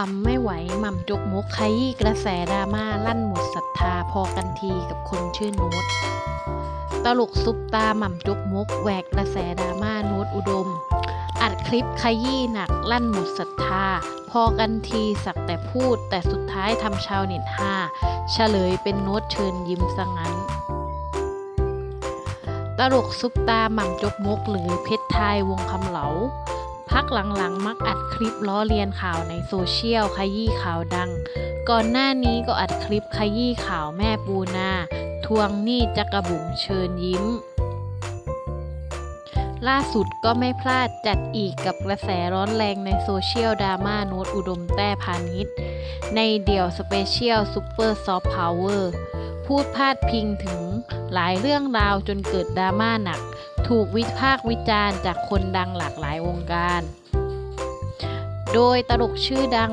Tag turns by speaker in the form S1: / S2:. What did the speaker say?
S1: ทำไม่ไหวหม่ำจกมกขยี้กระแสดราม่าลั่นหมดศรัทธาพอกันทีกับคนชื่อโน้ตตลกซุปตาหม่ำจกมกแหวกกระแสดราม่าโน้ตอุดม อัดคลิปขยี้หนักลั่นหมดศรัทธา พอกันทีสักแต่พูด แต่สุดท้ายทำชาวเน็ตห้าเฉลยเป็นโน้ตเชิญยิ้มซะงั้นตลกซุปตาหม่ำจกมกหรือเพชรไทยวงคำเหลา พักหลังๆ มักอัดคลิปล้อเลียนข่าวในโซเชียลขยี้ข่าวดัง ก่อนหน้านี้ก็อัดคลิปขยี้ข่าวแม่ปูนา ทวงหนี้จักระบุ๋มเชิญยิ้ม ล่าสุดก็ไม่พลาดจัดอีกกับกระแสร้อนแรงในโซเชียลดราม่าโน้ตอุดมแต้พาณิชย์ในเดี่ยวสเปเชียลซูเปอร์ซอฟต์พาวเวอร์พูดพาดพิงถึงหลายเรื่องราวจนเกิดดราม่าหนัก ถูกวิพากษ์วิจารณ์จากคนดังหลากหลายวงการ โดยตลกชื่อดัง